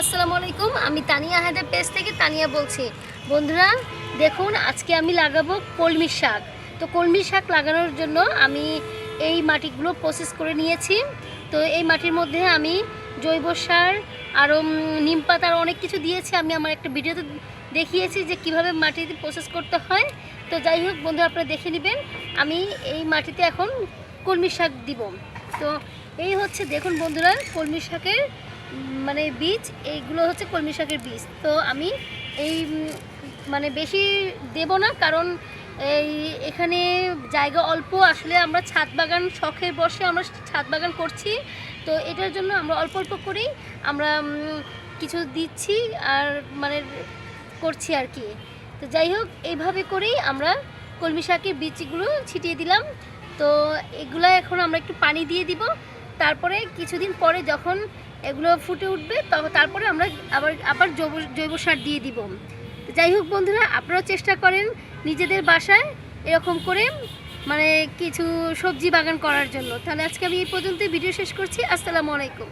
আসসালামু আলাইকুম, আমি তানিয়া হায়দার পেজ থেকে তানিয়া বলছি। বন্ধুরা, দেখুন, আজকে আমি লাগাবো কলমি শাক। তো কলমি শাক লাগানোর জন্য আমি এই মাটিগুলো প্রসেস করে নিয়েছি। তো এই মাটির মধ্যে আমি জৈব সার আরও নিম পাতার অনেক কিছু দিয়েছি। আমি আমার একটা ভিডিওতে দেখিয়েছি যে কীভাবে মাটিতে প্রসেস করতে হয়। তো যাই হোক, বন্ধুরা, আপনারা দেখে নেবেন। আমি এই মাটিতে এখন কলমি শাক দিব। তো এই হচ্ছে, দেখুন, বন্ধুরা কলমি শাকের মানে বীজ, এইগুলো হচ্ছে কলমি শাকের বীজ। তো আমি এই মানে বেশি দেব না, কারণ এই, এখানে জায়গা অল্প। আসলে আমরা ছাদ বাগান, শখের বসে আমরা ছাদ বাগান করছি। তো এটার জন্য আমরা অল্প অল্প করেই আমরা কিছু দিচ্ছি আর মানে করছি আর কি। তো যাই হোক এইভাবে করেই আমরা কলমি শাকের বীজগুলো ছিটিয়ে দিলাম। তো এগুলো এখন আমরা একটু পানি দিয়ে দিব। তারপরে কিছুদিন পরে যখন এগুলো ফুটে উঠবে তখন তারপরে আমরা আবার আবার জৈব জৈব সার দিয়ে দিব। যাই হোক বন্ধুরা, আপনারাও চেষ্টা করেন নিজেদের বাসায় এরকম করে মানে কিছু সবজি বাগান করার জন্য। তাহলে আজকে আমি এই পর্যন্তই, ভিডিও শেষ করছি। আসসালামু আলাইকুম।